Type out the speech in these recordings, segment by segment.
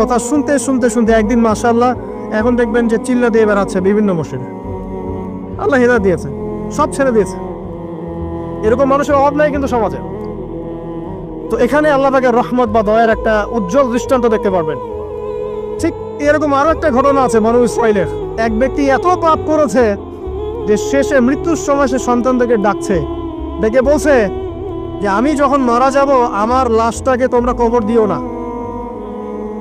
কথা শুনতে শুনতে শুনতে একদিন, মাশাআল্লাহ, এখন দেখবেন যে চিল্লা দিয়ে বেড়াচ্ছে বিভিন্ন মসজিদে। আল্লাহ হেদা দিয়েছে, সব ছেড়ে দিয়েছে। এরকম মানুষের অভাব নাই কিন্তু সমাজে। তো এখানে আল্লাহ পাকের রহমত বা দয়ার একটা উজ্জ্বল দৃষ্টান্ত দেখতে পারবেন। ঠিক এরকম আরও একটা ঘটনা আছে মানুষ ইসরায়েলের এক ব্যক্তি এত পাপ করেছে যে শেষে মৃত্যুর সময় সে সন্তানদেরকে ডাকছে। ডেকে বলছে যে, আমি যখন মারা যাব, আমার লাশটাকে তোমরা কবর দিও না।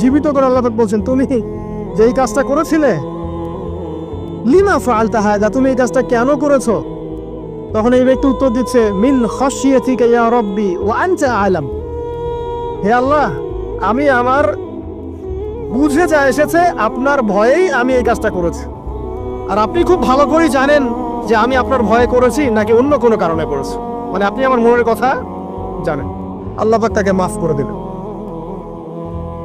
জীবিত করে আল্লাহ বলছেন, তুমি যেই কাজটা করেছিলে, লিমা ফালতা হায়দা তুমি এই কাজটা কেন করেছ? তখন এই ব্যক্তি উত্তর দিচ্ছে, মিন রব্বি ওয়া আনতা আলাম। হে আল্লাহ, আমি আমার বুঝে যা এসেছে, আপনার ভয়েই আমি এই কাজটা করেছি। আর আপনি খুব ভালো করেই জানেন যে আমি আপনার ভয়ে করেছি, নাকি অন্য কোনো কারণে করেছি। মানে আপনি আমার মনের কথা জানেন। আল্লাহ তাকে মাফ করে দিলেন।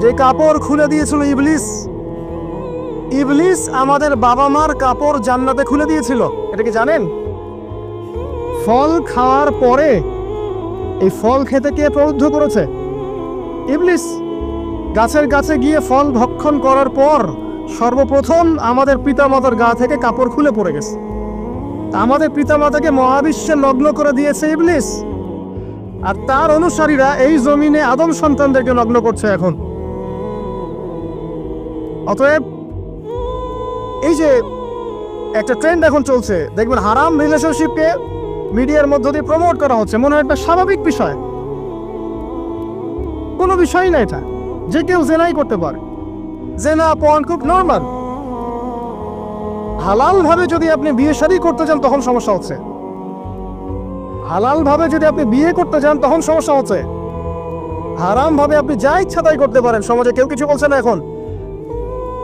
যে কাপড় খুলে দিয়েছিল ইবলিস। ইবলিস আমাদের বাবা মার কাপড় জান্নাতে খুলে দিয়েছিল। এটা কি জানেন? ফল খাওয়ার পরে এই ফল খেতে কে প্রবুদ্ধ করেছে? ইবলিস। গাছের কাছে গিয়ে ফল ভক্ষণ করার পর সর্বপ্রথম আমাদের পিতামাতার গা থেকে কাপড় খুলে পড়ে গেছে। আমাদের পিতামাতাকে মহাবিশ্বে নগ্ন করে দিয়েছে ইবলিস। আর তার অনুসারীরা এই জমিনে আদম সন্তানদেরকে নগ্ন করছে এখন। অতএব, এই যে একটা ট্রেন্ড এখন চলছে, দেখবেন হারাম রিলেশনশিপকে মিডিয়ার মধ্য দিয়ে প্রমোট করা হচ্ছে, মনে হয় একটা স্বাভাবিক বিষয়। কোনো বিষয় না এটা, যে কেউ জেনাই করতে পারে। জেনা পণ খুব নর্মাল হালাল ভাবে যদি আপনি বিয়ে শাদী করতে চান তখন সমস্যা হচ্ছে। হালাল ভাবে যদি আপনি বিয়ে করতে চান তখন সমস্যা হচ্ছে। হারাম ভাবে আপনি যা ইচ্ছা তাই করতে পারেন। সমাজে কেউ কিছু বলছে না এখন।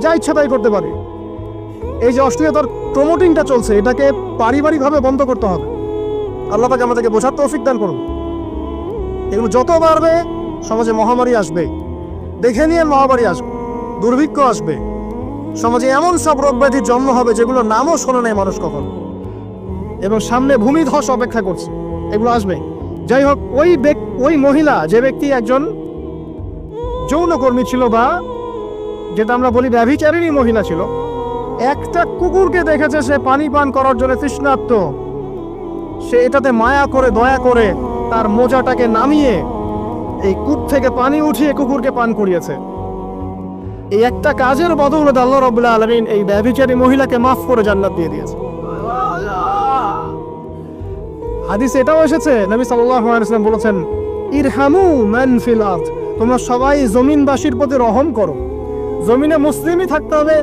যা ইচ্ছা তাই করতে পারে। এই যে অশ্লীলতার প্রমোটিংটা চলছে, এটাকে পারিবারিকভাবে বন্ধ করতে হবে। আল্লাহ পাকে আমাদেরকে বোঝার তৌফিক দান করুন। এগুলো যত বাড়বে, সমাজে মহামারী আসবে। দেখে নিয়ে মহামারী আসবে। দুর্ভিক্ষ আসবে। সমাজে এমন সব রোগ ব্যাধির জন্ম হবে, যেগুলোর নামও শোনে নাই মানুষ কখন। এবং সামনে ভূমিধস অপেক্ষা করছে। এগুলো আসবে। যাই হোক, ওই ওই মহিলা, যে ব্যক্তি একজন যৌনকর্মী ছিল বা যেটা আমরা বলি ব্যভিচারিণী মহিলা ছিল, একটা কুকুরকে দেখেছে সে পানি পান করার জন্য তৃষ্ণার্ত। সে এটাতে মায়া করে, দয়া করে তার মোজাটাকে নামিয়ে এই কূপ থেকে পানি উঠিয়ে কুকুরকে পান করিয়েছে। এই একটা কাজের বদৌলতে আল্লাহ রবুল্লাহ আলমিন এই ব্যভিচারী মহিলাকে মাফ করে জান্নাত দিয়ে দিয়েছে। হাদিস এটাও এসেছে, নবী আলাইহি বলেছেন, ইরহামু মান ফিল আরদ তোমরা সবাই জমিনবাসীর প্রতি রহম করো। জমিনে মুসলিমই থাকতে হবে,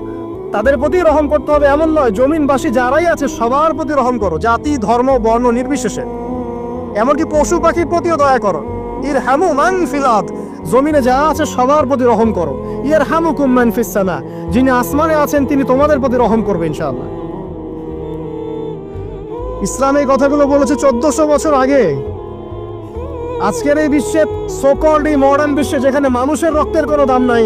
তাদের প্রতি রহম করতে হবে এমন নয়, জমিনবাসী যারাই আছে সবার প্রতি রহম করো, জাতি, ধর্ম, বর্ণ নির্বিশেষে। এমনকি পশু পাখির প্রতিও দয়া করো। ইর হামু মান ফিলাত জমিনে যা আছে সবার প্রতি রহম করো। ইয়ার হামু কুম্মান ফিসানা যিনি আসমানে আছেন তিনি তোমাদের প্রতি রহম করবে ইনশাআল্লাহ। ইসলাম এই কথাগুলো বলেছে চোদ্দশো বছর আগে। আজকের এই বিশ্বে সোকল্ড এই মডার্ন বিশ্বে যেখানে মানুষের রক্তের কোনো দাম নাই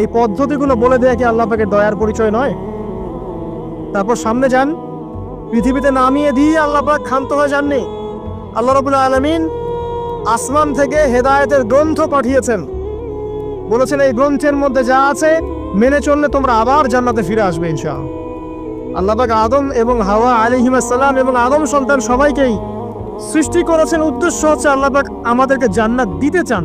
এই পদ্ধতিগুলো বলে দেয়া কি আল্লাহ পাকের দয়ার পরিচয় নয়? তারপর সামনে যান। পৃথিবীতে নামিয়ে দিয়ে আল্লাহ পাক ক্ষান্ত হয়ে যাননি। আল্লাহ রবুল্লা আলমিন আসমান থেকে হেদায়েতের গ্রন্থ পাঠিয়েছেন। বলেছেন, এই গ্রন্থের মধ্যে যা আছে, মেনে চললে তোমরা আবার জান্নাতে ফিরে আসবে ইনশা আল্লাহ পাক আদম এবং হাওয়া আলিহিমাসাল্লাম এবং আদম সন্তান সবাইকেই সৃষ্টি করেছেন। উদ্দেশ্য হচ্ছে আল্লাহ পাক আমাদেরকে জান্নাত দিতে চান।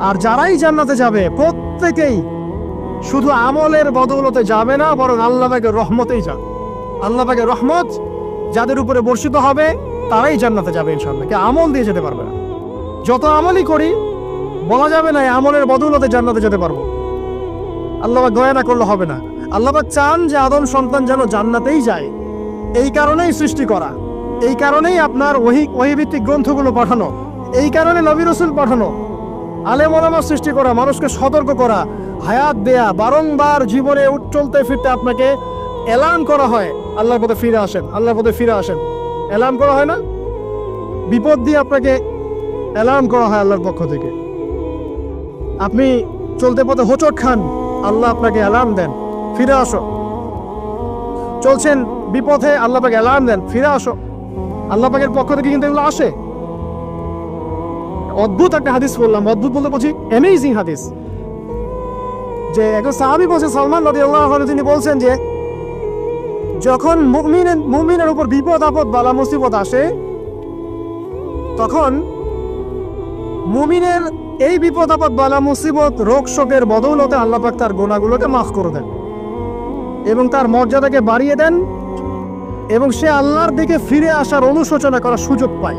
আর যারাই জান্নাতে যাবে, প্রত্যেকেই শুধু আমলের বদৌলতে যাবে না, বরং আল্লাহ পাকের রহমতেই যাবে। আল্লাহ পাকের রহমত যাদের উপরে বর্ষিত হবে, তারাই জান্নাতে যাবে ইনশাল্লাহ কে আমল দিয়ে যেতে পারবে না। যত আমলই করি, বলা যাবে না আমলের বদৌলতে জান্নাতে যেতে পারব। আল্লাহ দয়া না করলে হবে না। আল্লাহ চান যে আদম সন্তান যেন জান্নাতেই যায়। এই কারণেই সৃষ্টি করা। এই কারণেই আপনার ওহি ওহিভিত্তিক গ্রন্থগুলো পাঠানো। এই কারণে নবী রসুল পাঠানো। আলেম ওলামা সৃষ্টি করা, মানুষকে সতর্ক করা, হায়াত দেয়া, বারংবার জীবনে চলতে ফিরতে আপনাকে এলান করা হয়। আল্লাহর পথে ফিরে আসেন, আল্লাহর পথে ফিরে আসেন। এলান করা হয় না? বিপদ দিয়ে আপনাকে এলান করা হয় আল্লাহর পক্ষ থেকে। আপনি চলতে পথে হোঁচট খান, আল্লাহ আপনাকে অ্যালার্ম দেন। ফিরে আসো। চলছেন বিপথে, আল্লাহ পাকে অ্যালার্ম দেন। ফিরে আসো। আল্লাহ পাকের পক্ষ থেকে কিন্তু এগুলো আসে। অদ্ভুত একটা হাদিস বললাম, অদ্ভুত বলতে বলছি অ্যামেজিং হাদিস। যে একজন সাহাবি বলছে, সালমান নদী আল্লাহ তিনি বলছেন যে, যখন মুমিনের মুমিনের উপর বিপদ, আপদ, বালা, মুসিবত আসে, তখন মুমিনের এই বিপদ, আপদ, বালা, মুসিবত, রোগ, শোকের বদৌলতে আল্লাহ পাক তার গোনাগুলোকে মাফ করে দেন এবং তার মর্যাদাকে বাড়িয়ে দেন এবং সে আল্লাহর দিকে ফিরে আসার অনুশোচনা করার সুযোগ পায়।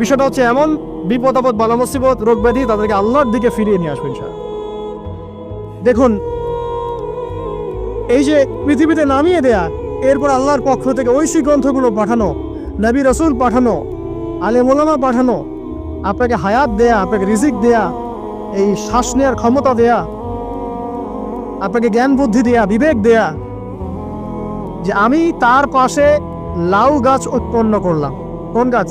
বিষয়টা হচ্ছে এমন, বিপদ আপদ, বালা মুসিবত, রোগ ব্যাধি, তাদেরকে আল্লাহর দিকে ফিরিয়ে নিয়ে আসবে ইনশাআল্লাহ। দেখুন, এই যে পৃথিবীতে নামিয়ে দেয়া, এরপর আল্লাহর পক্ষ থেকে ঐশী গ্রন্থগুলো পাঠানো, নবী রসুল পাঠানো, আলে মোলামা পাঠানো, আপনাকে হায়াত দেয়া, আপনাকে রিজিক দেয়া, এই শ্বাস নেওয়ার ক্ষমতা দেয়া, আপনাকে জ্ঞান বুদ্ধি দেয়া, বিবেক দেয়া, যে আমি তার পাশে লাউ গাছ উৎপন্ন করলাম কোন গাছ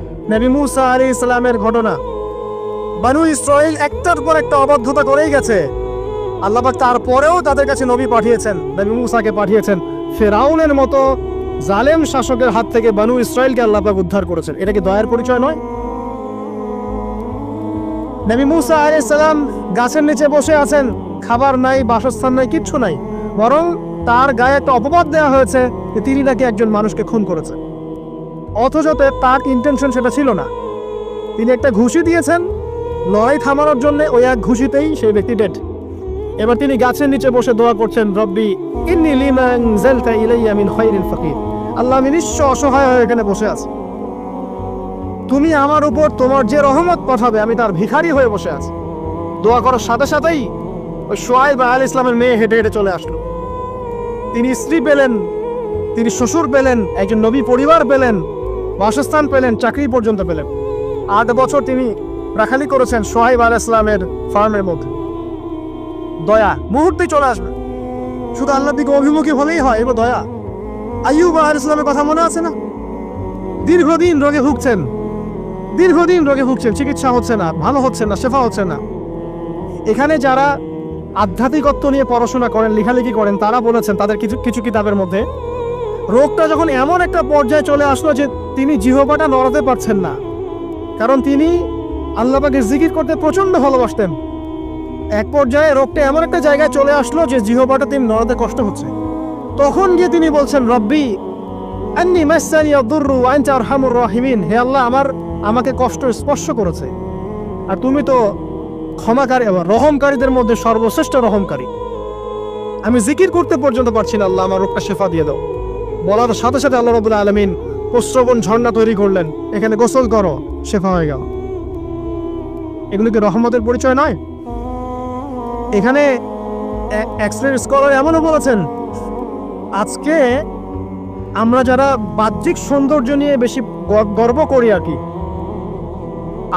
নবী মুসা আলী ইসলামের ঘটনা। বানু ইসরাইল একটার পর একটা অবাধ্যতা করেই গেছে। আল্লাহ পাক তারপরেও তাদের কাছে নবী পাঠিয়েছেন, নবী মুসাকে পাঠিয়েছেন। ফেরাউনের মতো জালেম শাসকের হাত থেকে বানু ইসরায়েলকে আল্লাহ পাক উদ্ধার করেছেন। এটা কি দয়ার পরিচয় নয়? নবী মুসা আলাইহিস সালাম গাছের নিচে বসে আছেন। খাবার নাই, বাসস্থান নাই, কিচ্ছু নাই। বরং তার গায়ে একটা অপবাদ দেওয়া হয়েছে তিনি নাকি একজন মানুষকে খুন করেছেন। অথচ তার ইন্টেনশন সেটা ছিল না। তিনি একটা ঘুষি দিয়েছেন, লড়াই থামানোর জন্য ওই এক ঘুষিতেই সেই ব্যক্তি ডেড এবার তিনি গাছের নিচে বসে দোয়া করছেন, রব্বি, ইন্নি লিমা আনজালতা ইলাইয়া মিন আল্লাহ, আমি নিঃস্ব অসহায় হয়ে এখানে বসে আছি। তুমি আমার উপর তোমার যে রহমত পাঠাবে, আমি তার ভিখারি হয়ে বসে আছি। দোয়া করার সাথে সাথেই ওই সোয়াইব আল ইসলামের মেয়ে হেঁটে হেঁটে চলে আসলো। তিনি স্ত্রী পেলেন, তিনি শ্বশুর পেলেন, একজন নবী পরিবার পেলেন বাসস্থান পেলেন, চাকরি পর্যন্ত পেলেন। আট বছর তিনি রাখালি করেছেন সোহাইব আল ইসলামের ফার্মের মধ্যে। দয়া, মুহূর্তে চলে আসবে শুধু আল্লাহর দিকে অভিমুখী হলেই হয়, এবার দয়া। আইয়ুব আল ইসলামের কথা মনে আছে না? দীর্ঘদিন রোগে ভুগছেন। দীর্ঘদিন রোগে ভুগছেন, চিকিৎসা হচ্ছে না, ভালো হচ্ছে না, শেফা হচ্ছে না। এখানে যারা আধ্যাত্মিকত্ব নিয়ে পড়াশোনা করেন, লেখালেখি করেন, তারা বলেছেন, তাদের কিছু কিছু কিতাবের মধ্যে রোগটা যখন এমন একটা পর্যায়ে চলে আসলো যে তিনি জিহবাটা নড়াতে পারছেন না। কারণ তিনি আল্লাহকে জিকির করতে প্রচণ্ড ভালোবাসতেন। এক পর্যায়ে রোগটা এমন একটা জায়গায় চলে আসলো যে জিহবাটা তিনি নড়াতে কষ্ট হচ্ছে। তখন গিয়ে তিনি বলছেন, রব্বি, আন্নি মাসানি ওয়া আনতা আরহামুর রাহিমিন। হে আল্লাহ, আমার, আমাকে কষ্ট স্পর্শ করেছে। আর তুমি তো ক্ষমাকারী এবং রহমকারীদের মধ্যে সর্বশ্রেষ্ঠ রহমকারী। আমি জিকির করতে পর্যন্ত পারছি না, আল্লাহ, আমার রোগটা শেফা দিয়ে দাও। বলার সাথে সাথে আল্লাহ রবুল্লা আলমিন প্রশ্রবণ ঝর্ণা তৈরি করলেন। এখানে গোসল করো, শেফা হয়ে গেল এগুলো কি রহমতের পরিচয় নয়? এখানে স্কলার এমনও বলেছেন, আজকে আমরা যারা বাহ্যিক সৌন্দর্য নিয়ে বেশি গর্ব করি আর কি,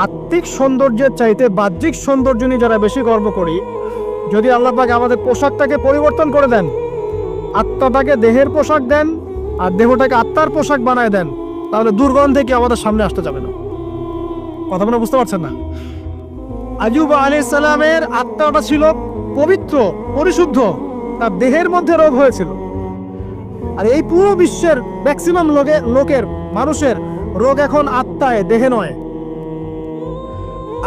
আত্মিক সৌন্দর্যের চাইতে বাহ্যিক সৌন্দর্য নিয়ে যারা বেশি গর্ব করি, যদি আল্লাহ আমাদের পোশাকটাকে পরিবর্তন করে দেন, আত্মাটাকে দেহের পোশাক দেন আর দেহটাকে আত্মার পোশাক বানায় দেন, তাহলে দুর্গন্ধে কি আমাদের সামনে আসতে যাবে না? কথা মনে বুঝতে পারছেন না? আজুব আলী সালামের আত্মাটা ছিল পবিত্র, পরিশুদ্ধ, তার দেহের মধ্যে রোগ হয়েছিল। আর এই পুরো বিশ্বের ম্যাক্সিমাম লোকে লোকের, মানুষের রোগ এখন আত্মায়, দেহে নয়।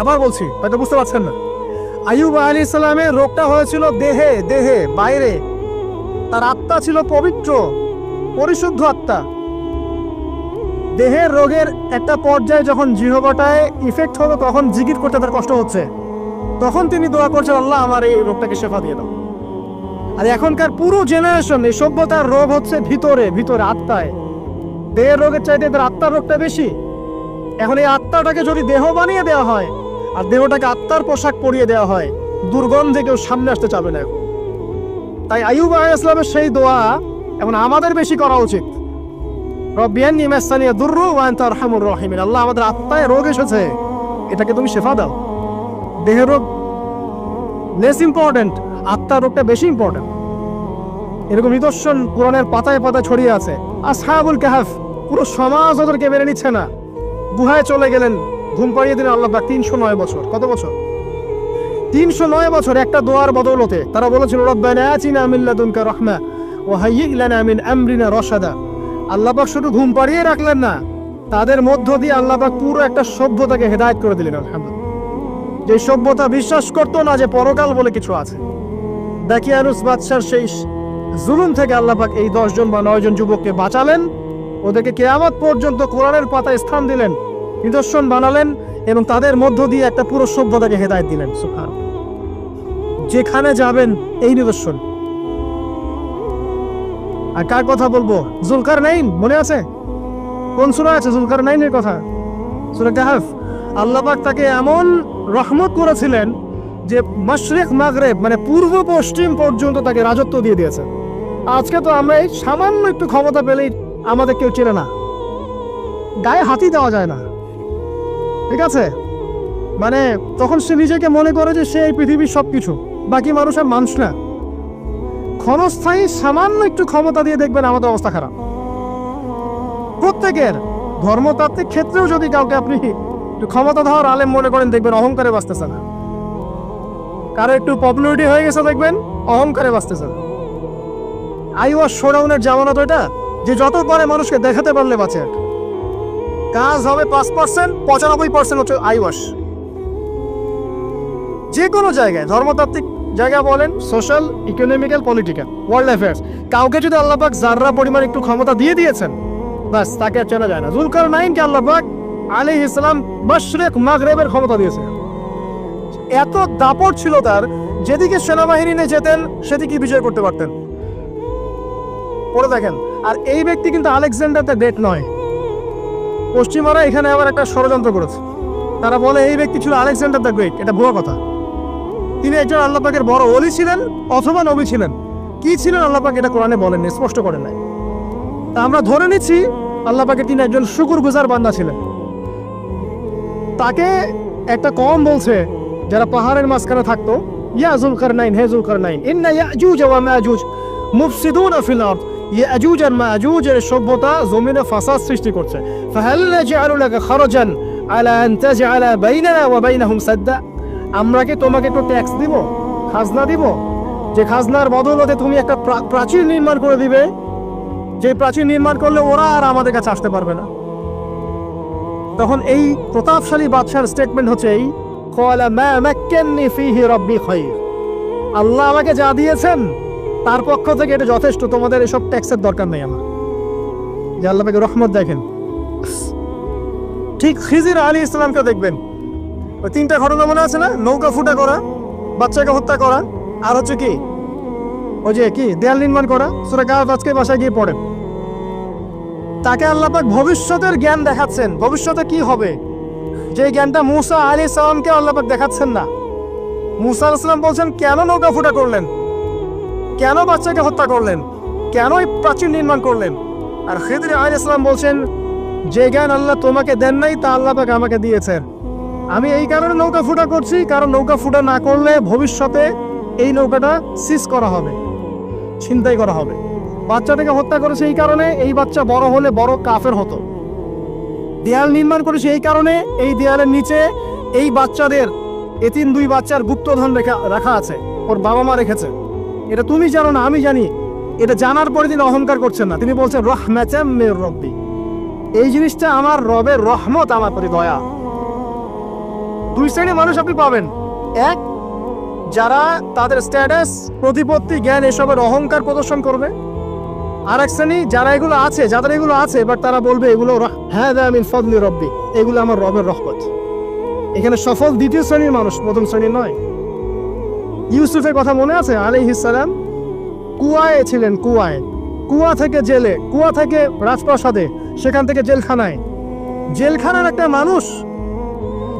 আবার বলছি হয়তো বুঝতে পারছেন না? আইয়ুব আলী ইসলামের রোগটা হয়েছিল দেহে দেহে, বাইরে। তার আত্মা ছিল পবিত্র পরিশুদ্ধ আত্মা। দেহের রোগের একটা পর্যায়ে যখন জিহবাটায় ইফেক্ট হলো তখন জিকির করতে তার কষ্ট হচ্ছে। তখন তিনি দোয়া করছেন, আল্লাহ, আমার এই রোগটাকে শেফা দিয়ে দাও। আর এখনকার পুরো জেনারেশন এই সভ্যতার রোগ হচ্ছে ভিতরে ভিতরে, আত্মায়। দেহের রোগের চাইতে এদের আত্মার রোগটা বেশি। এখন এই আত্মাটাকে যদি দেহ বানিয়ে দেওয়া হয়, আর দেহটাকে আত্মার পোশাক পরিয়ে দেওয়া হয়, দুর্গন্ধে কেউ সামনে আসতে চাবে না। তাই আইয়ুব আলাইহিস সালামের সেই দোয়া এখন আমাদের বেশি করা উচিত। আরহামুর আল্লাহ আমাদের আত্মায় রোগ এসেছে। এটাকে তুমি শেফা দাও। দেহের রোগ লেস ইম্পর্টেন্ট আত্মার রোগটা বেশি ইম্পর্টেন্ট এরকম নিদর্শন কোরআনের পাতায় পাতায় ছড়িয়ে আছে। আসহাবুল কাহাফ, পুরো সমাজ ওদেরকে মেনে নিচ্ছে না। গুহায় চলে গেলেন, ঘুম পাড়িয়ে দিলেন আল্লাহ তিনশো নয় বছর। কত বছর? তিনশো নয় বছর একটা দোয়ার বদৌলতে। তারা বলেছিল, রব্বানা আতিনা মিন লাদুনকা রাহমা। আল্লাহ শুধু ঘুম পাড়িয়ে রাখলেন না, তাদের মধ্য দিয়ে আল্লাহ পাক পুরো একটা সভ্যতাকে হেদায়েত করে দিলেন যে সভ্যতা বিশ্বাস করতো না যে পরকাল বলে কিছু আছে। বাদশার সেই জুলুম থেকে আল্লাহ পাক এই দশজন বা নয়জন যুবককে বাঁচালেন, ওদেরকে কেয়ামত পর্যন্ত কোরআনের পাতায় স্থান দিলেন, নিদর্শন বানালেন এবং তাদের মধ্য দিয়ে একটা পুরো সভ্যতাকে হেদায়ত দিলেন যেখানে যাবেন এই নিদর্শন। আর কার কথা বলব? জুলকার নাইন মনে আছে? কোন সুরা আছে জুলকার নাইনের কথা? সুরা কাহাফ? আল্লাহ পাক তাকে এমন রহমত করেছিলেন যে মাশরিক, মাগরেব মানে পূর্ব পশ্চিম পর্যন্ত তাকে রাজত্ব দিয়ে দিয়েছে। আজকে তো আমরা এই সামান্য একটু ক্ষমতা পেলেই আমাদের কেউ চেনে না। গায়ে হাতি দেওয়া যায় না। ঠিক আছে? মানে তখন সে নিজেকে মনে করে যে সে এই পৃথিবীর সব কিছু বাকি মানুষ আর মানুষ না। ক্ষণস্থায়ী সামান্য একটু ক্ষমতা দিয়ে দেখবেন আমাদের অবস্থা খারাপ। প্রত্যেকের ধর্মতাত্ত্বিক ক্ষেত্রেও যদি কাউকে আপনি একটু ক্ষমতা ধর আলেম মনে করেন, দেখবেন অহংকারে বাঁচতেছে না। কারও একটু পপুলারিটি হয়ে গেছে, দেখবেন অহংকারে বাঁচতেছে না। আই ওয়াশ শোডাউনের জামানত তো এটা যে যত পারে মানুষকে দেখাতে পারলে বাঁচে কাজ হবে পাঁচ পার্সেন্ট, পঁচানব্বই পার্সেন্ট হচ্ছে আই ওয়াশ যে কোনো জায়গায় ধর্মতাত্ত্বিক জায়গা বলেন social economical political world affairs কাউকে যদি আল্লাহবাক জাররা পরিমাণ একটু ক্ষমতা দিয়ে দিয়েছেন বাস তাকে আর চেনা যায় না। জুলকার নাইনকে আল্লাহবাক আলী ইসলাম মশরেক, মাগরেবের ক্ষমতা দিয়েছে। এত দাপট ছিল তার, যেদিকে সেনাবাহিনী নিয়ে যেতেন, সেদিকে বিজয় করতে পারতেন। পড়ে দেখেন, আর এই ব্যক্তি কিন্তু আলেকজান্ডার দ্য গ্রেট নয়। পশ্চিমারা এখানে আবার একটা ষড়যন্ত্র করেছে। তারা বলে, এই ব্যক্তি ছিল আলেকজান্ডার দ্য গ্রেট, এটা ভুয়া কথা। তিনি একজন আল্লাহ পাকের বড় অলি ছিলেন অথবা নবী ছিলেন। কি ছিলেন আল্লাহ পাক এটা কোরআনে বলেননি, স্পষ্ট করেন নাই। তা আমরা ধরে নিচ্ছি আল্লাহ পাকের তিনি একজন শুকুর গুজার বান্দা ছিলেন। তাকে একটা কম বলছে, যারা পাহাড়ের মাঝখানে থাকতো, ইয়া নাইন নাইন ইয়াজুজ ওয়া মাজুজ, মুফসিদুন ফিল আরদ ইয়াজুজ আর মাজুজের সভ্যতা জমিনে ফাসাদ সৃষ্টি করছে। ফাহাল নাজআলু লাকা খারাজান আলা আন তাজআলা বাইনানা ওয়া বাইনাহুম সাদ্দা। আমরা কি তোমাকে একটু ট্যাক্স দিব? খাজনা দিব? যে খাজনার বদলতে তুমি একটা প্রাচীর নির্মাণ করে দিবে। যে প্রাচীর নির্মাণ করলে ওরা আর আমাদের কাছে আসতে পারবে না। তখন এই প্রতাপশালী বাদশার স্টেটমেন্ট হচ্ছে এই আল্লাহ আমাকে যা দিয়েছেন, তার পক্ষ থেকে এটা যথেষ্ট। তোমাদের এসব ট্যাক্সের দরকার নেই আমার। যে আল্লাহ রহমত দেখেন। ঠিক খিজির আলী ইসলামকে দেখবেন। ওই তিনটা ঘটনা মনে আছে না? নৌকা ফুটা করা, বাচ্চাকে হত্যা করা, আর হচ্ছে কি? ওই যে কি? দেয়াল নির্মাণ করা, সুরা গাছ আজকে বাসায় গিয়ে পড়েন। তাকে আল্লাপাক ভবিষ্যতের জ্ঞান দেখাচ্ছেন। ভবিষ্যতে কি হবে? যে জ্ঞানটা মুসা আলী সালামকে আল্লাপাক দেখাচ্ছেন না। মুসা আলাইহিস সালাম বলছেন, কেন নৌকা ফুটা করলেন? কেন বাচ্চাকে হত্যা করলেন? কেন এই প্রাচীর নির্মাণ করলেন? আর খিদরি আলী ইসলাম বলছেন, যে জ্ঞান আল্লাহ তোমাকে দেন নাই, তা আল্লাহ পাক আমাকে দিয়েছেন। আমি এই কারণে নৌকা ফুটা করছি, কারণ নৌকা ফুটা না করলে ভবিষ্যতে এই নৌকাটা সিজ করা হবে, ছিনতাই করা হবে। বাচ্চাটাকে হত্যা করেছে এই কারণে, এই বাচ্চা বড় হলে বড় কাফের হতো। দেয়াল নির্মাণ করেছে এই কারণে, এই দেয়ালের নিচে এই বাচ্চাদের, এতিম দুই বাচ্চার গুপ্তধন রেখা, রাখা আছে, ওর বাবা মা রেখেছে। এটা তুমি জানো না, আমি জানি। এটা জানার পরে তিনি অহংকার করছেন না। তিনি বলছেন রহমাচাম মের রব্বি। এই জিনিসটা আমার রবের রহমত, আমার প্রতি দয়া। দুই শ্রেণির মানুষ আপনি পাবেন। এক, যারা তাদের স্ট্যাটাস প্রতিপত্তি, জ্ঞান এসবের অহংকার প্রদর্শন করবে। আর এক শ্রেণি, যারা এগুলো আছে, যাদের এগুলো আছে বাট তারা বলবে এগুলো হ্যাঁ দা, মিন ফদলি রব্বি, এগুলো আমার রবের রহমত। এখানে সফল দ্বিতীয় শ্রেণির মানুষ, প্রথম শ্রেণির নয়। ইউসুফের কথা মনে আছে? আলাইহিস সালাম, কুয়ায় ছিলেন, কুয়ায়। কুয়া থেকে জেলে, কুয়া থেকে রাজপ্রাসাদে, সেখান থেকে জেলখানায়। জেলখানার একটা মানুষ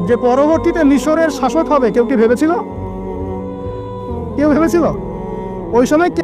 যে পরবর্তীতে মিশরের শাসক হবে কেউ কি ভেবেছিল? কেউ ভেবেছিল? ওই সময়